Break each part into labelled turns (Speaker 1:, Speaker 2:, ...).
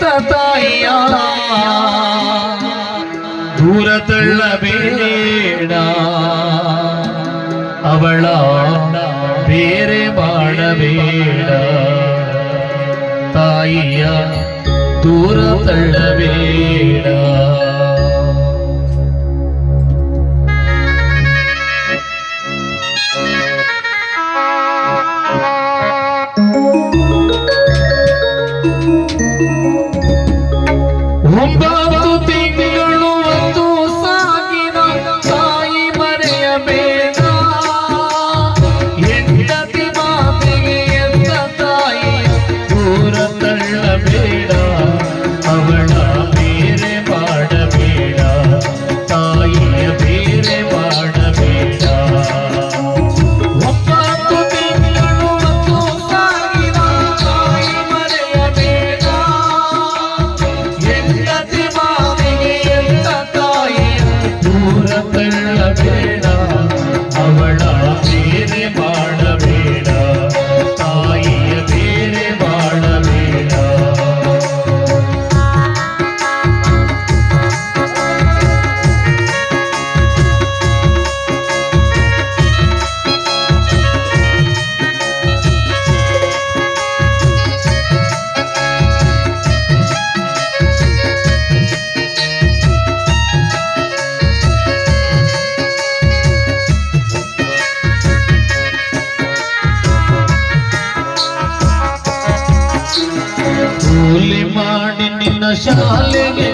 Speaker 1: ತತಾಯಿಯ ದೂರ ತಳ್ಳಬೇಡ ಅವಳ ಬೇರೆ ಮಾಡಬೇಡ ತಾಯಿಯ ದೂರ ತಳ್ಳಬೇಡ नशा लेंगे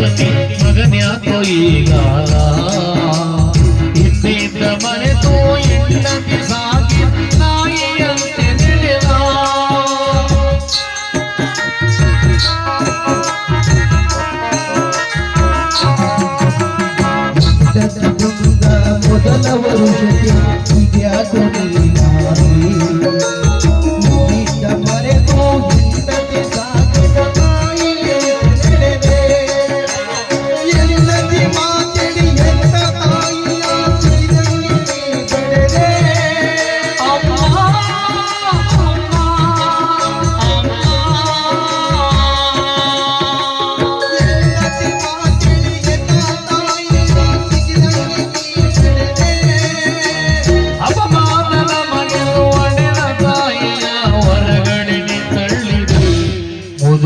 Speaker 1: ಸತಿ ಮಗನ್ಯಾಕೋ ಈಗಾಲ ಹಿಂದಿಂದ ಮನೆತು ಹೆಂಡತಿ ಸಾಗಿ ನಾಯಿಯಂತೆ ನಡೆದ
Speaker 2: ದತ್ತಗುಂದ ಮೊದಲ ವರುಷಕ್ಕೆ ಹೀಗ್ಯಾಕೋ ನೀನಾದೆ?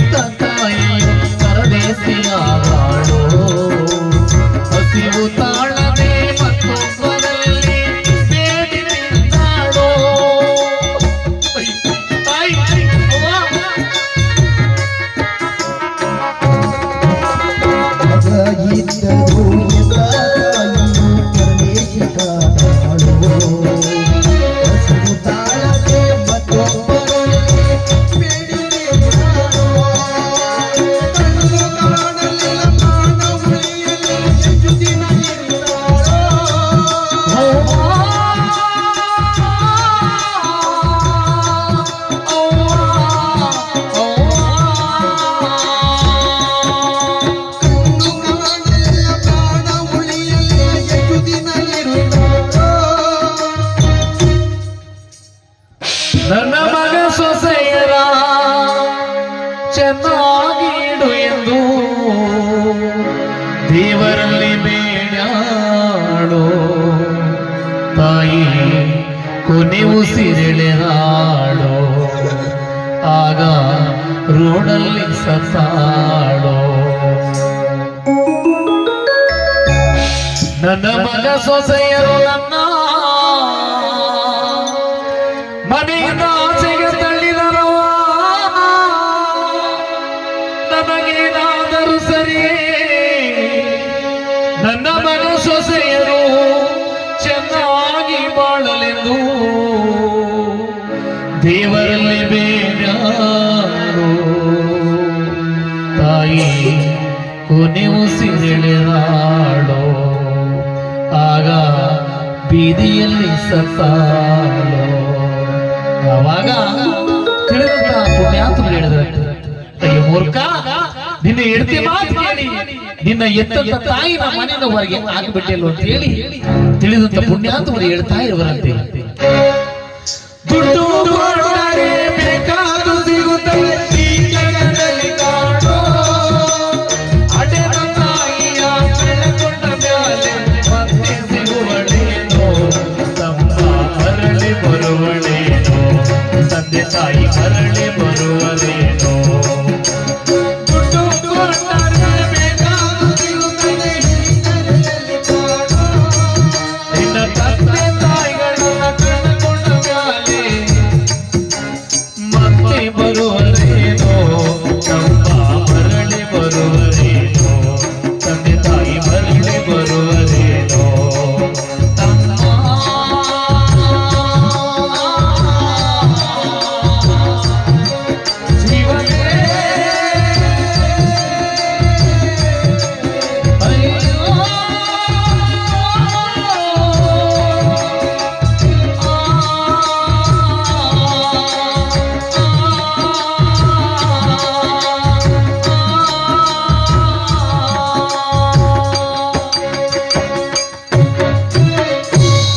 Speaker 2: సొంతకాయి
Speaker 1: పరదేశియా వాడు ಎಂದು ದೇವರಲ್ಲಿ ಬೇಡಾಡು ತಾಯಿ ಕೊನೆ ಉಸಿರೆಳೆದಾಡು ಆಗ ರೋಡಲ್ಲಿ ಸತ್ತಾಡೋ ನನ್ನ ಮಗ ಸೊಸೆಯರು ನನ್ನ ದೇವರಲ್ಲಿ ಬೇಡ್ಯಾರು? ತಾಯಿ, ಕೊನೆ ಉಸಿರೆಳೆದಾಡೋ ಆಗ ಬೀದಿಯಲ್ಲಿ ಸತ್ತಾಡೋ ಆವಾಗ ತಿಳಿದಂತ ಪುಣ್ಯಾತ್ಮರು ಹೇಳಿದ್ರೆ. ಅಯ್ಯ, ಮೂರ್ಖ, ನಿನ್ನ ಹೆಂಡತಿ ಮಾತು ಕೇಳಿ. ನಿನ್ನ ಎತ್ತಂತ ತಾಯಿನ ಮನೆಯಿಂದ ಹೊರಗೆ ಹಾಕಿಬಿಟ್ಟೆಲ್ಲ ಅಂತ ಹೇಳಿ ತಿಳಿದಂತ ಪುಣ್ಯಾತ್ಮರು ಹೇಳ್ತಾ ಇರುವರಂತೆ. ತಂದೆ ತಾಯಿ ಕರುಣೆ ಬರುವದೇನೋ ನಿನ್ನ ತಂದೆ ತಾಯಿಗಳನ್ನ ಮತ್ತೆ ಬರುವ